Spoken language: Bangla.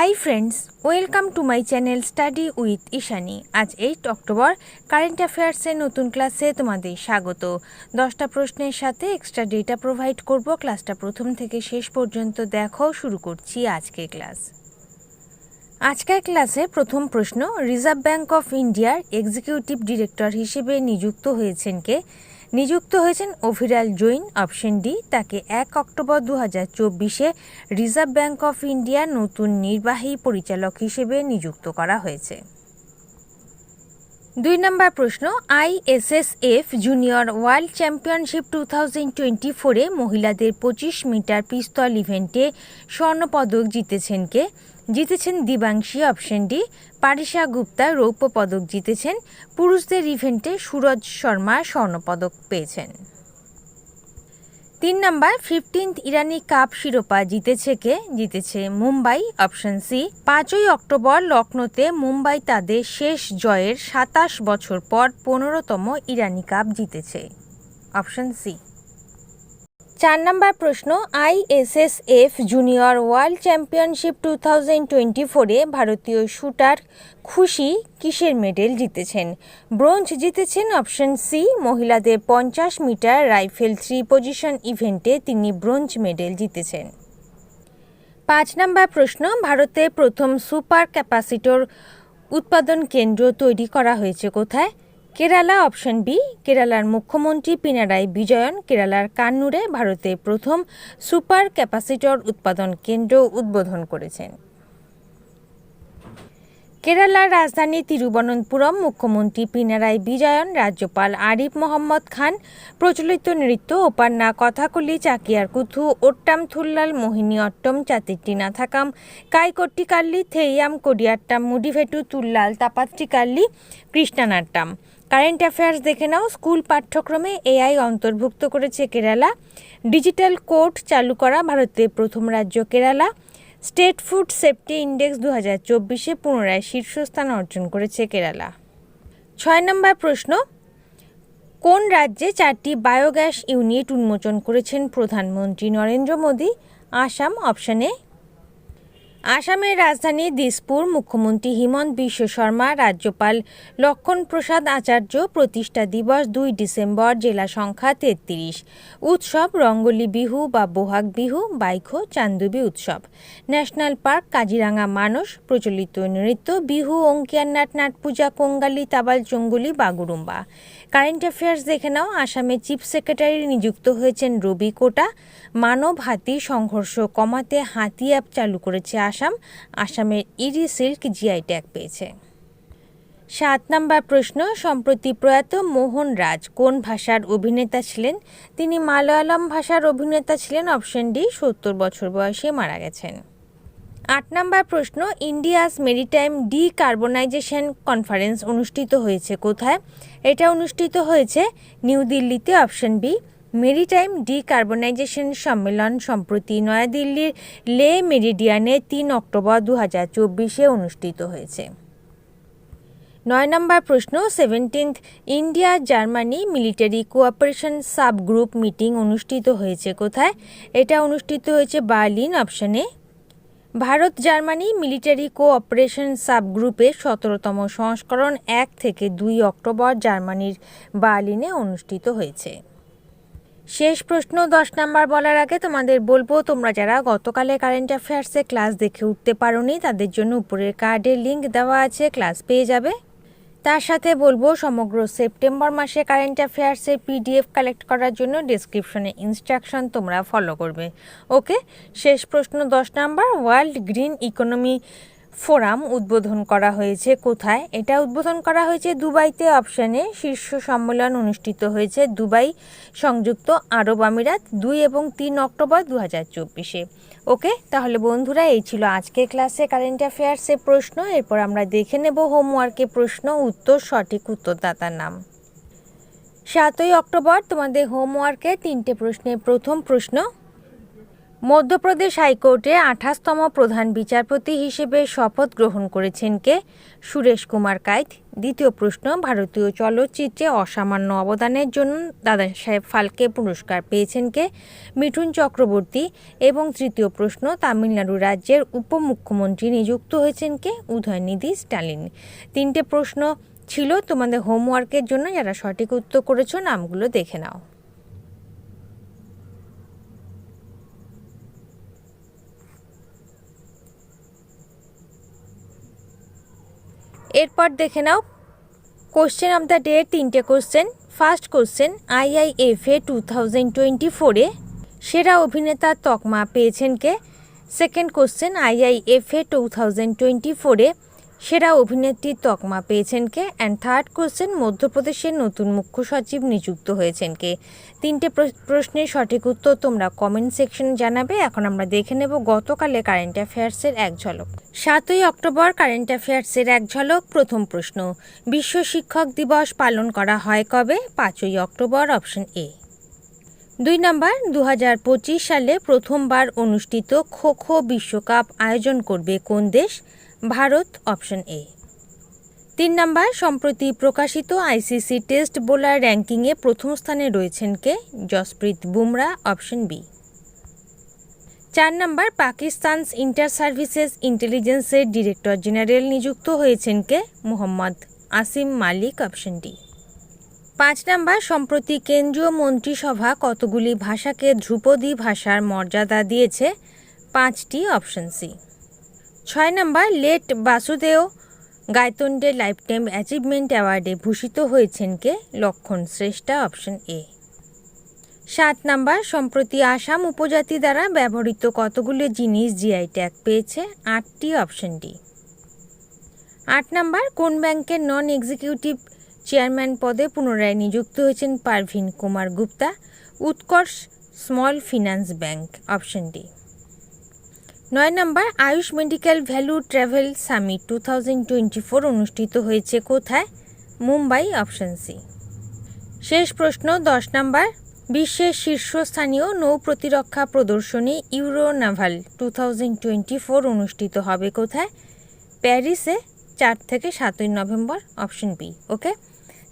Hi friends welcome to my channel study with Ishani আজ এইট অক্টোবর কারেন্ট অ্যাফেয়ার্সের নতুন ক্লাসে তোমাদের স্বাগত। দশটা প্রশ্নের সাথে এক্সট্রা ডেটা প্রোভাইড করব। ক্লাসটা প্রথম থেকে শেষ পর্যন্ত দেখো, শুরু করছি আজকের ক্লাস আজকের ক্লাসে প্রথম প্রশ্ন রিজার্ভ ব্যাঙ্ক অফ ইন্ডিয়ার এক্সিকিউটিভ ডিরেক্টর হিসেবে নিযুক্ত হয়েছেন কে? নিযুক্ত হয়েছেন অভিরাল জৈন, অপশন ডি। তাকে এক অক্টোবর দু হাজার চব্বিশে রিজার্ভ ব্যাঙ্ক অফ ইন্ডিয়ার নতুন নির্বাহী পরিচালক হিসেবে নিযুক্ত করা হয়েছে। দুই নম্বর প্রশ্ন ISSF junior world championship two thousand twenty ফোরে মহিলাদের পঁচিশ মিটার পিস্তল ইভেন্টে স্বর্ণপদক জিতেছেন কে? জিতেছেন দিবাংশী, অপশন ডি, পারিশা গুপ্তা, রৌপ্য পদক জিতেছেন। পুরুষদের ইভেন্টে সুরজ শর্মা স্বর্ণপদক পেয়েছেন। তিন নম্বর ফিফটিন্থ ইরানি কাপ শিরোপা জিতেছে কে? জিতেছে মুম্বাই অপশন সি পাঁচই অক্টোবর লখনৌতে মুম্বাই তাদের শেষ জয়ের সাতাশ বছর পর পনেরোতম ইরানি কাপ জিতেছে অপশন সি চার নম্বর প্রশ্ন ISSF junior world championship two thousand twenty ফোরে ভারতীয় শুটার খুশি কিসের মেডেল জিতেছেন? ব্রোঞ্জ জিতেছেন অপশন সি মহিলাদের পঞ্চাশ মিটার রাইফেল থ্রি পজিশন ইভেন্টে তিনি ব্রোঞ্জ মেডেল জিতেছেন। পাঁচ নম্বর প্রশ্ন, ভারতে প্রথম সুপার ক্যাপাসিটর উৎপাদন কেন্দ্র তৈরি করা হয়েছে কোথায়? কেরালা অপশন বি, কেরালার মুখ্যমন্ত্রী পিনারাই বিজয়ন, কেরালার কান্নুরে ভারতে প্রথম সুপার ক্যাপাসিটর উৎপাদন কেন্দ্র উদ্বোধন করেছেন। কেরালার রাজধানী তিরুবনন্তপুরম মুখ্যমন্ত্রী পিনারাই বিজয়ন, রাজ্যপাল আরিফ মোহাম্মদ খান, প্রচলিত নৃত্য ওপান্না কথাকলি, চাকিয়ার কুথু, ওট্টাম থুল্লাল, মোহিনী অট্টম চাতিট্টিনা থাকাম কাইকট্টিকাল্লি থেইয়াম, কোডিয়াট্টাম, মুডিভেটু, তুল্লাল তাপাত্রিকাল্লি কৃষ্ণানাট্টাম। কারেন্ট অ্যাফেয়ার্স দেখে নাও। স্কুল পাঠ্যক্রমে এআই অন্তর্ভুক্ত করেছে কেরালা। ডিজিটাল কোর্ট চালু করা ভারতের প্রথম রাজ্য Kerala. State food safety index দু হাজার চব্বিশে পুনরায় শীর্ষস্থান অর্জন করেছে কেরালা। ছয় নম্বর প্রশ্ন, কোন রাজ্যে চারটি বায়োগ্যাস ইউনিট উন্মোচন করেছেন প্রধানমন্ত্রী নরেন্দ্র মোদী? আসাম, অপশানে আসামের রাজধানী দিসপুর মুখ্যমন্ত্রী হিমন্ত বিশ্ব শর্মা, রাজ্যপাল লক্ষণ প্রসাদ আচার্য, প্রতিষ্ঠা দিবস দুই ডিসেম্বর, জেলা সংখ্যা তেত্রিশ। উৎসব রঙ্গলি বিহু বা বোহাগ বিহু বাইখো চান্দুবি উৎসব। ন্যাশনাল পার্ক কাজিরাঙ্গা মানস, প্রচলিত নৃত্য, বিহু অঙ্কিয়ার নাট নাট পূজা কঙ্গালি, তাবাল, চঙ্গুলি, বাগুরুম্বা। কারেন্ট অ্যাফেয়ার্স দেখে নাও। আসামে চিফ সেক্রেটারি নিযুক্ত হয়েছেন রবি কোটা। মানব হাতি সংঘর্ষ কমাতে হাতি অ্যাপ চালু করেছে আসাম। আসামের ইডি সিল্ক জিআই ট্যাগ পেয়েছে। সাত নম্বর প্রশ্ন, সম্প্রতি প্রয়াত মোহন রাজ কোন ভাষার অভিনেতা ছিলেন? তিনি মালয়ালম ভাষার অভিনেতা ছিলেন, অপশন ডি, সত্তর বছর বয়সে মারা গেছেন। আট নম্বর প্রশ্ন, ইন্ডিয়াস মেরিটাইম ডি ডিকার্বনাইজেশন কনফারেন্স অনুষ্ঠিত হয়েছে কোথায়? এটা অনুষ্ঠিত হয়েছে নিউ দিল্লিতে অপশন বি, মেরিটাইম ডি ডিকার্বনাইজেশন সম্মেলন সম্প্রতি নয়াদিল্লির লে মেরিডিয়ানে তিন অক্টোবর দু হাজার চব্বিশে অনুষ্ঠিত হয়েছে। নয় নম্বর প্রশ্ন seventeenth India Germany military cooperation sub group meeting অনুষ্ঠিত হয়েছে কোথায়? এটা অনুষ্ঠিত হয়েছে বার্লিন, অপশনে ভারত জার্মানি মিলিটারি কোঅপারেশন সাবগ্রুপের সতেরোতম সংস্করণ এক থেকে দুই অক্টোবর জার্মানির বার্লিনে অনুষ্ঠিত হয়েছে। শেষ প্রশ্ন দশ নাম্বার বলার আগে তোমাদের বলব, তোমরা যারা গতকালে কারেন্ট অ্যাফেয়ার্সে ক্লাস দেখে উঠতে পারোনি, তাদের জন্য উপরের কার্ডের লিঙ্ক দেওয়া আছে, ক্লাস পেয়ে যাবে। তার সাথে বলব, সমগ্র সেপ্টেম্বর মাসে কারেন্ট অ্যাফেয়ার্সের পিডিএফ কালেক্ট করার জন্য ডিসক্রিপশনে ইনস্ট্রাকশন তোমরা ফলো করবে। ওকে, শেষ প্রশ্ন দশ number world green economy forum উদ্বোধন করা হয়েছে। কোথায়? এটা উদ্বোধন করা হয়েছে দুবাইতে। অপশানে শীর্ষ সম্মেলন অনুষ্ঠিত হয়েছে দুবাই সংযুক্ত আরব আমিরাত দুই এবং তিন অক্টোবর দু হাজার চব্বিশে। ওকে, তাহলে বন্ধুরা, এই ছিল আজকে ক্লাসে কারেন্ট অ্যাফেয়ার্সের প্রশ্ন। এরপর আমরা দেখে নেব হোমওয়ার্কে প্রশ্ন, উত্তর, সঠিক উত্তরদাতার নাম। সাতই অক্টোবর, তোমাদের হোমওয়ার্কে তিনটে প্রশ্নের প্রথম প্রশ্ন মধ্যপ্রদেশ হাইকোর্টে আঠাশতম প্রধান বিচারপতি হিসেবে শপথ গ্রহণ করেছেন কে? সুরেশ কুমার কাইত। দ্বিতীয় প্রশ্ন, ভারতীয় চলচ্চিত্রে অসামান্য অবদানের জন্য দাদা সাহেব ফালকে পুরস্কার পেয়েছেন কে? মিঠুন চক্রবর্তী। এবং তৃতীয় প্রশ্ন, তামিলনাড়ু রাজ্যের উপমুখ্যমন্ত্রী নিযুক্ত হয়েছেন কে? উদয়নিধি স্টালিন তিনটে প্রশ্ন ছিল, তোমাদের হোমওয়ার্কের জন্য যারা সঠিক উত্তর করেছ, নামগুলো দেখে নাও। এরপর দেখে নাও কোশ্চেন অফ দ্য ডে তিনটে question first question IIFA two thousand twenty ফোরে সেরা অভিনেতার তকমা পেয়েছেন কে? Second question IIFA two thousand twenty ফোরে সেরা অভিনেত্রীর তকমা পেয়েছেন কে? অ্যান্ড থার্ড কোশ্চেন মধ্যপ্রদেশের নতুন মুখ্য সচিব নিযুক্ত হয়েছেন কে? তিনটে প্র- প্রশ্নের সঠিক উত্তর তোমরা কমেন্ট সেকশনে জানাবে। এখন আমরা দেখে নেব গতকালে কারেন্ট অ্যাফেয়ার্সের এক ঝলক। সাতই অক্টোবর কারেন্ট অ্যাফেয়ার্সের এক ঝলক। প্রথম প্রশ্ন, বিশ্ব শিক্ষক দিবস পালন করা হয় কবে? পাঁচই অক্টোবর অপশন এ দুই নম্বর দু হাজার পঁচিশ সালে প্রথমবার অনুষ্ঠিত খো খো বিশ্বকাপ আয়োজন করবে কোন দেশ? Bharat option A. তিন নম্বর, সম্প্রতি প্রকাশিত আইসিসি টেস্ট বোলার র্যাঙ্কিংয়ে প্রথম স্থানে রয়েছেন কে? Jasprit Bumrah, option B. চার নম্বর, পাকিস্তান ইন্টার সার্ভিসেস ইন্টেলিজেন্সের ডিরেক্টর জেনারেল নিযুক্ত হয়েছেন কে? Mohammad Asim Malik, option D. পাঁচ নম্বর, সম্প্রতি কেন্দ্রীয় মন্ত্রিসভা কতগুলি ভাষাকে ধ্রুপদী ভাষার মর্যাদা দিয়েছে? পাঁচটি, অপশন সি। ছয় নম্বর, late Vasudeo Gaitonde life time achievement অ্যাওয়ার্ডে ভূষিত হয়েছেন কে? লক্ষণ শ্রেষ্ঠা, অপশন এ। সাত নাম্বার, সম্প্রতি আসাম উপজাতি দ্বারা ব্যবহৃত কতগুলো জিনিস জিআই ট্যাগ পেয়েছে? আটটি, অপশন ডি। আট নাম্বার, কোন ব্যাংকের নন এক্সিকিউটিভ চেয়ারম্যান পদে পুনরায় নিযুক্ত হয়েছেন Parveen Kumar Gupta? Utkarsh small finance bank, option D. নয় নম্বর, Ayush medical value travel summit two thousand twenty four অনুষ্ঠিত হয়েছে কোথায়? Mumbai, option C. শেষ প্রশ্ন, দশ নম্বর, বিশ্বের শীর্ষস্থানীয় নৌ প্রতিরক্ষা প্রদর্শনী euro naval two thousand twenty four অনুষ্ঠিত হবে কোথায়? প্যারিসে, চার থেকে সাতই নভেম্বর, অপশন বি, ওকে?